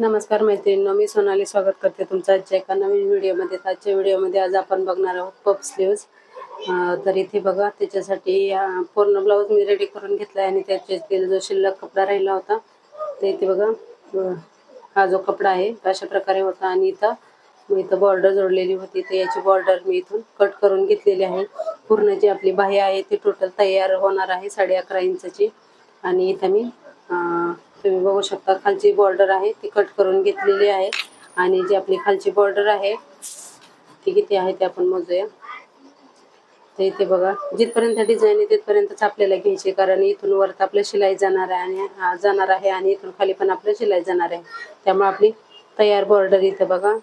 नमस्कार मैत्रिणींनो मी सोनाली स्वागत करते तुमचं आजच्या एका नवीन व्हिडिओमध्ये. आजच्या व्हिडिओमध्ये आज आपण बघणार आहोत पप स्लीव्ज तर इथे बघा त्याच्यासाठी पूर्ण ब्लाऊज मी रेडी करून घेतला आहे आणि त्याच्यातील जो शिल्लक कपडा राहिला होता तर इथे बघा हा जो कपडा आहे अशा प्रकारे होता. आणि इथं मी इथं बॉर्डर जोडलेली होती तर याची बॉर्डर मी इथून कट करून घेतलेली आहे. पूर्ण जी आपली बाह्य आहे ती टोटल तयार होणार आहे साडे अकरा इंचची. आणि इथं मी तुम्ही बघू शकता खालची बॉर्डर आहे ती कट करून घेतलेली आहे. आणि जी आपली खालची बॉर्डर आहे ती किती आहे ते आपण मोजूया. तर इथे बघा जिथपर्यंत डिझाईन आहे तिथपर्यंतच आपल्याला घ्यायची कारण इथून वरत आपलं शिलाई जाणार आहे आणि जाणार आहे आणि इथून खाली पण आपलं शिलाई जाणार आहे. त्यामुळे आपली तयार बॉर्डर इथं बघा.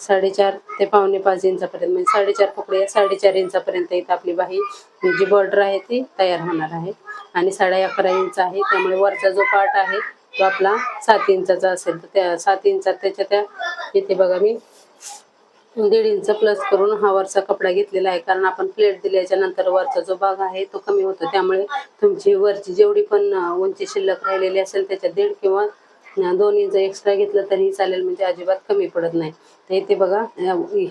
साडेचार ते पावणे पाच इंचापर्यंत म्हणजे साडेचार पकडूया साडेचार इंचापर्यंत इथं आपली बाही जी बॉर्डर आहे ती तयार होणार आहे. आणि साडे अकरा इंच आहे. त्यामुळे वरचा जो पार्ट आहे तो आपला सात इंचाचा असेल. तर त्या सात इंचात त्याच्या त्या इथे बघा मी दीड इंच प्लस करून हा वरचा कपडा घेतलेला आहे. कारण आपण प्लेट दिल्याच्या नंतर वरचा जो भाग आहे तो कमी होतो. त्यामुळे तुमची वरची जेवढी पण उंची शिल्लक राहिलेली असेल त्याच्या दीड किंवा दोन इंच एक्स्ट्रा घेतलं तरीही चालेल. म्हणजे अजिबात कमी पडत नाही. तर इथे बघा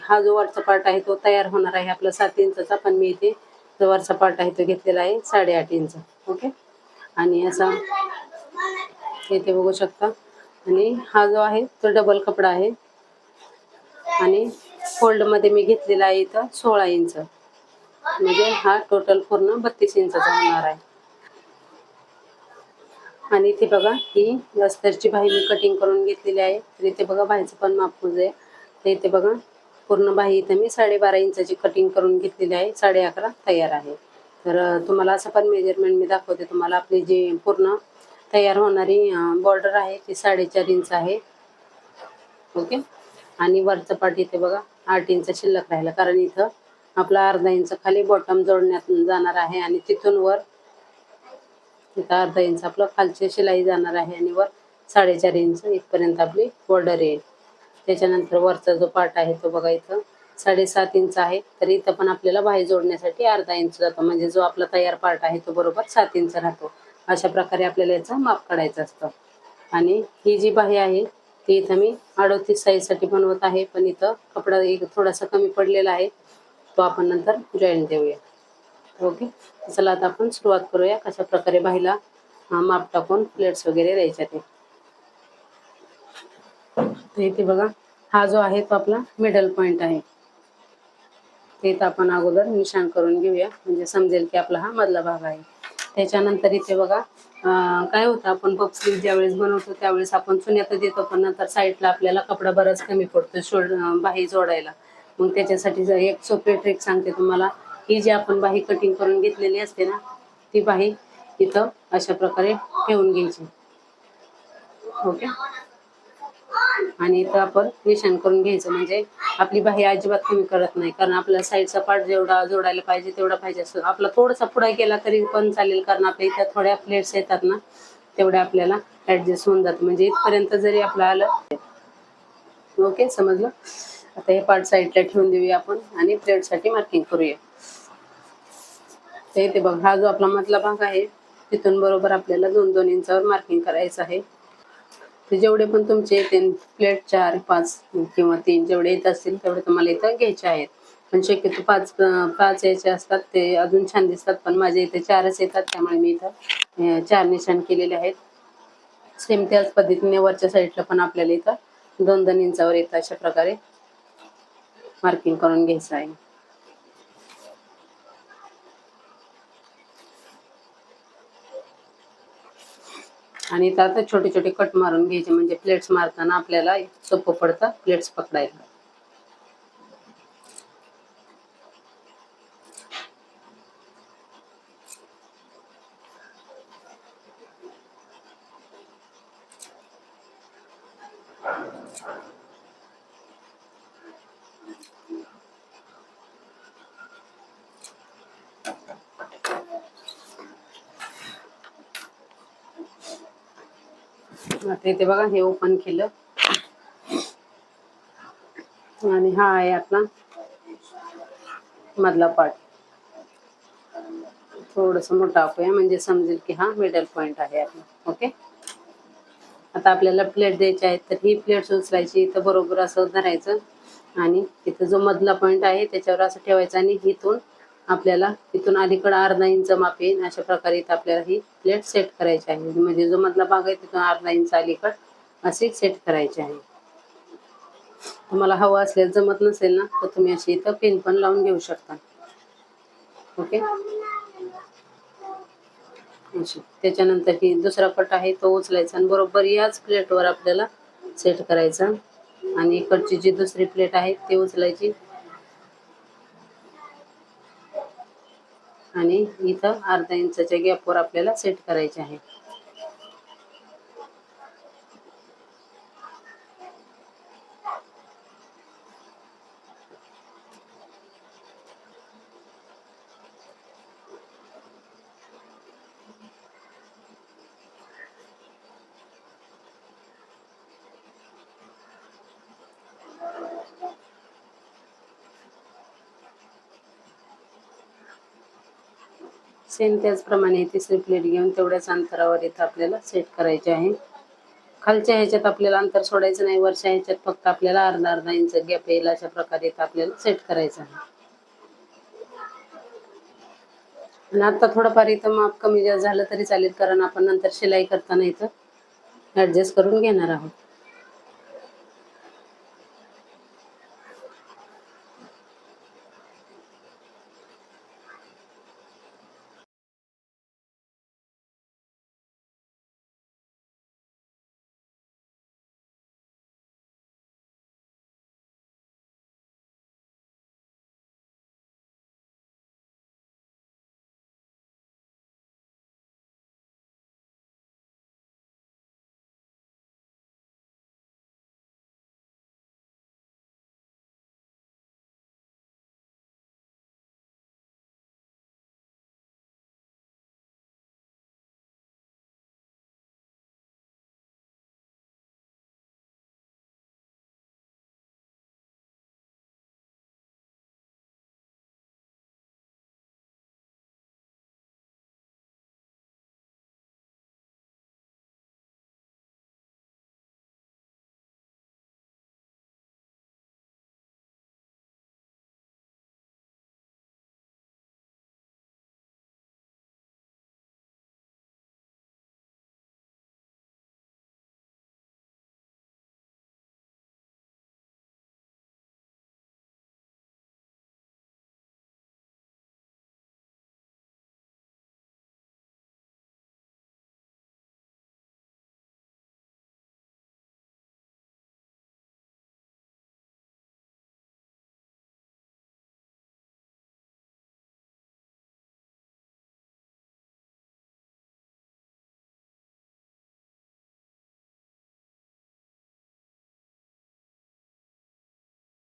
हा जो वरचा पार्ट आहे तो तयार होणार आहे. आपला सात इंचाचा पण मी इथे जो वरचा पार्ट आहे तो घेतलेला आहे साडेआठ इंच. ओके? आणि असा इथे बघू शकता. आणि हा जो आहे तो डबल कपडा आहे. आणि फोल्डमध्ये मी घेतलेला आहे इथं सोळा इंच. म्हणजे हा टोटल पूर्ण बत्तीस इंचाचा होणार आहे. आणि इथे बघा ही अस्तरची बाही मी कटिंग करून घेतलेली आहे. तर इथे बघा बाहीचं पण माप आहे. तर इथे बघा पूर्ण बाही इथं मी साडेबारा इंचाची कटिंग करून घेतलेली आहे. साडे अकरा तयार आहे. तर तुम्हाला असं पण मेजरमेंट मी दाखवते. तुम्हाला आपली जी पूर्ण तयार होणारी बॉर्डर आहे ती साडेचार इंच आहे. ओके आणि वरचं पाठ इथे बघा आठ इंच शिल्लक राहिला. कारण इथं आपला अर्धा इंच खाली बॉटम जोडण्यात जाणार आहे आणि तिथून वर इथं अर्धा इंच आपलं खालची शिलाई जाणार आहे आणि वर साडेचार इंच इथपर्यंत आपली बॉर्डर येईल. त्याच्यानंतर वरचा जो पार्ट आहे तो बघा इथं. साडेसात इंच आहे. तर इथं पण आपल्याला बाही जोडण्यासाठी अर्धा इंच जातो. म्हणजे जो आपला तयार पार्ट आहे तो बरोबर सात इंच राहतो. अशा प्रकारे आपल्याला याचं माप काढायचं असतं. आणि ही जी बाही आहे ती इथं मी अडोतीस साईजसाठी बनवत आहे. पण इथं कपडा एक थोडासा कमी पडलेला आहे. तो आपण नंतर जॉईन देऊया. ओके चला आता आपण सुरुवात करूया. कशा प्रकारे बाहीला माप टाकून प्लेट्स वगैरे द्यायच्या ते. इथे बघा हा जो आहे तो आपला मिडल पॉइंट आहे. ते इथं आपण अगोदर निशाण करून घेऊया. म्हणजे समजेल की आपला हा मधला भाग आहे. त्याच्यानंतर इथे बघा काय होतं आपण पप स्लीव ज्यावेळेस बनवतो त्यावेळेस आपण चुन्यात देतो पण नंतर साईडला आपल्याला कपडा बराच कमी पडतो शोल्ड बाही जोडायला. मग त्याच्यासाठी जर एक सोपे ट्रिक सांगते तुम्हाला ही जी आपण बाही कटिंग करून घेतलेली असते ना ती बाही इथं अशा प्रकारे ठेवून घ्यायची. ओके? आणि इथं आपण निशाण करून घ्यायचं म्हणजे आपली बाही अजिबात कमी करत नाही. कारण आपला साईडचा पार्ट जेवढा जोडायला पाहिजे तेवढा पाहिजे असतो. आपला थोडासा पुढा केला तरी पण चालेल कारण आपल्या इथं थोड्या प्लेट्स येतात ना तेवढ्या आपल्याला ऍडजस्ट होऊन जातं. म्हणजे इथपर्यंत जरी आपलं आलं ओके समजलं? आता हे पार्ट साईडला ठेवून देऊया आपण आणि प्लेटसाठी मार्किंग करूया. तर इथे बघ हा जो आपला मधला भाग आहे तिथून बरोबर आपल्याला दोन दोन इंचावर मार्किंग करायचं आहे. ते जेवढे पण तुमचे येते प्लेट चार पाच किंवा तीन जेवढे येत असतील तेवढे तुम्हाला इथं घ्यायचे आहेत. पण शक्यतो पाच पाच यायचे असतात ते अजून छान दिसतात पण माझे इथे चारच येतात त्यामुळे मी इथं चार निशाण केलेले आहेत. सेम त्याच पद्धतीने वरच्या साईडला पण आपल्याला इथं दोन दोन इंचावर येतं अशा प्रकारे मार्किंग करून घ्यायचं आहे. आणि त्यात आता छोटे छोटे कट मारून घ्यायचे. म्हणजे प्लेट्स मारताना आपल्याला सोपं पडतं. प्लेट्स पकडायला. आता इथे बघा हे ओपन केलं. आणि हा आहे आपला मधला पार्ट थोडस मोठा टाकूया म्हणजे समजेल की हा मिडल पॉइंट आहे आपला ओके आता आपल्याला प्लेट द्यायची आहे तर ही प्लेट उचलायची इथं बरोबर असं धरायचं. आणि इथं जो मधला पॉईंट आहे त्याच्यावर असं ठेवायचं आणि इथून आपल्याला इथून अलीकडं अर्धा इंच माप येईल अशा प्रकारे इथं आपल्याला ही प्लेट सेट करायची आहे. म्हणजे जो मधला भाग आहे तिथून अर्धा इंच अलीकड असे सेट करायचे आहे. तुम्हाला हवं असल्यास जमत नसेल ना तर तुम्ही अशी इथं पिन पण लावून घेऊ शकता. ओके त्याच्यानंतर ही दुसरा कट आहे तो उचलायचा आणि बरोबर याच प्लेटवर आपल्याला सेट करायचा. आणि इकडची जी दुसरी प्लेट आहे ती उचलायची. आणि इथं अर्धा इंचाच्या गॅपवर आपल्याला सेट करायचे आहे. सेम त्याचप्रमाणे तिसरी प्लेट घेऊन तेवढ्याच अंतरावर इथं आपल्याला सेट करायचे आहे. खालच्या ह्याच्यात आपल्याला अंतर सोडायचं नाही वरच्या ह्याच्यात फक्त आपल्याला अर्धा अर्धा इंच गॅप येईल अशा प्रकारे इथं आपल्याला सेट करायचं आहे. आणि आता थोडंफार इथं माप कमी जास्त झालं तरी चालेल कारण आपण नंतर शिलाई करताना इथं ॲडजस्ट करून घेणार आहोत.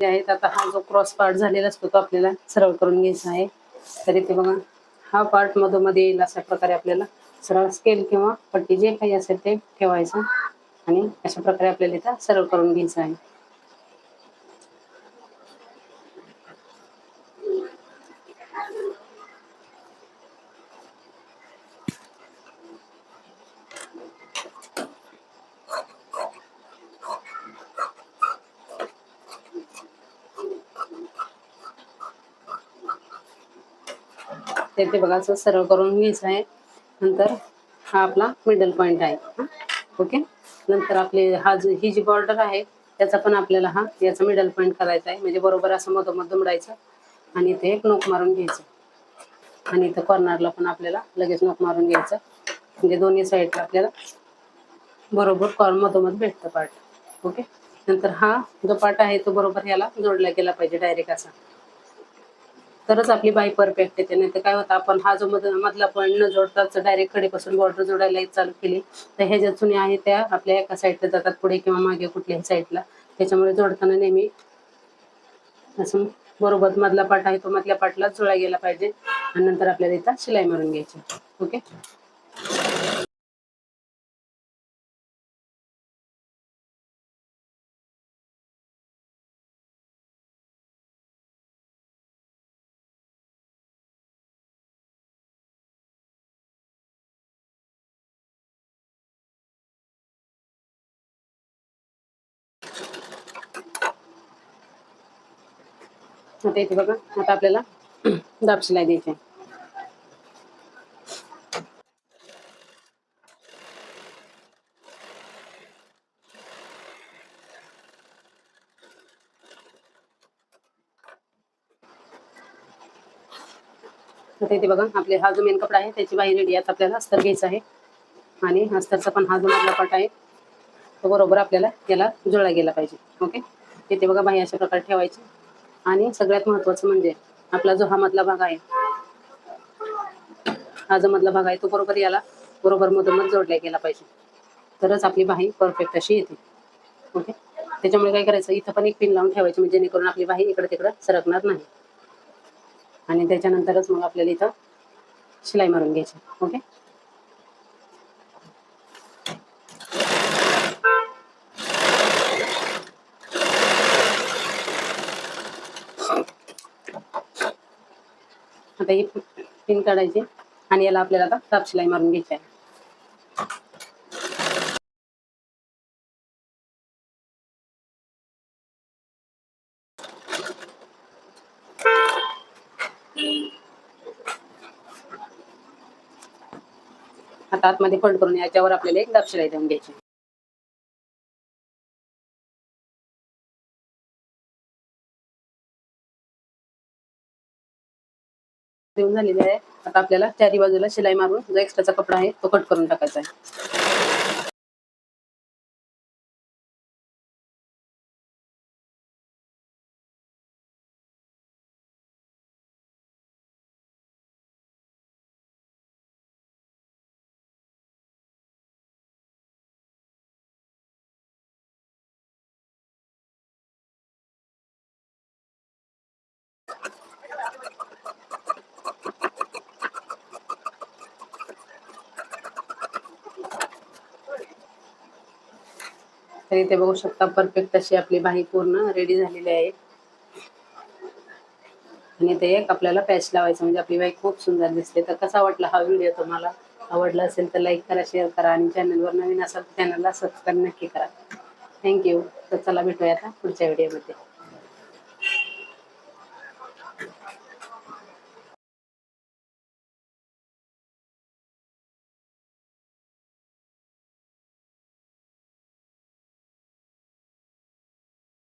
आहेत. आता हा जो क्रॉस पार्ट झालेला असतो तो आपल्याला सरळ करून घ्यायचा आहे. तर इथे बघा हा पार्ट मधोमध्ये येईल अशा प्रकारे आपल्याला सरळ स्केल किंवा पट्टी जे काही असेल ते ठेवायचं आणि अशा प्रकारे आपल्याला इथं सरळ करून घ्यायचं आहे. ते ते बघा असं सरळ करून घ्यायचं आहे. नंतर हा आपला मिडल पॉइंट आहे. ओके? नंतर आपले हा जो ही जी बॉर्डर आहे त्याचा पण आपल्याला हा याचा मिडल पॉइंट करायचा आहे. म्हणजे बरोबर असं मधोमध दुमडायचं आणि इथे एक नोक मारून घ्यायचं. आणि इथं कॉर्नरला पण आपल्याला लगेच नोक मारून घ्यायचं. म्हणजे दोन्ही साईडला आपल्याला बरोबर कॉर्न मधोमध भेटतं पार्ट ओके? नंतर हा जो पार्ट आहे तो बरोबर याला जोडला गेला पाहिजे डायरेक्ट असा. तरच आपली बाई परफेक्ट येते नाही तर काय होतं आपण हा जो मध मधला पॉईंट न जोडताच डायरेक्ट कडेपासून बॉर्डर जोडायला चालू केली. तर ह्या ज्या चुन्या आहेत त्या आपल्या एका साईडला जातात पुढे किंवा मागे कुठल्याही साईडला त्याच्यामुळे जोडताना नेहमी असं बरोबर मधला पाठ आहे तो मधल्या पाठला जुळा गेला पाहिजे. आणि नंतर आपल्याला इथं शिलाई मारून घ्यायची. ओके? आता इथे बघा. आता आपल्याला दाब शिलाई द्यायची. आहे. आता इथे बघा आपले हा जो मेन कपडा आहे त्याची बाहेर रेडी आता आपल्याला अस्तर घ्यायचा आहे. आणि अस्तरचा पण हा जो मधला पट आहे तो बरोबर आपल्याला याला जुळला गेला पाहिजे. ओके इथे बघा बाई अशा प्रकारे ठेवायची. आणि सगळ्यात महत्वाचं म्हणजे आपला जो हा मधला भाग आहे हा जो मधला भाग आहे तो बरोबर याला बरोबर मधोमध जोडला गेला पाहिजे. तरच आपली बाही परफेक्ट अशी येते. ओके त्याच्यामुळे काय करायचं? इथं पण एक पिन लावून ठेवायची म्हणजे जेणेकरून आपली बाही इकडे तिकडे सरकणार नाही. आणि त्याच्यानंतरच मग आपल्याला इथं शिलाई मारून घ्यायची. ओके आता ही पिन काढायची आणि याला आपल्याला आता ताप शिलाई मारून घ्यायची आहे. आता आतमध्ये फोल्ड करून याच्यावर आपल्याला एक दाब शिलाई देऊन घ्यायची. देऊन झालेली आहे. आता आपल्याला चारी बाजूला शिलाई मारून जो एक्स्ट्राचा कपडा आहे तो कट करून टाकायचा आहे. तर इथे बघू शकता परफेक्ट अशी आपली बाही पूर्ण रेडी झालेली आहे. आणि ते एक आपल्याला पॅच लावायचं म्हणजे आपली बाई खूप सुंदर दिसते. तर कसा वाटला हा व्हिडिओ तुम्हाला? आवडला असेल तर लाईक करा शेअर करा आणि चॅनलवर नवीन असाल तर चॅनलला सबस्क्राईब नक्की करा. थँक्यू तर चला भेटूया आता पुढच्या व्हिडिओमध्ये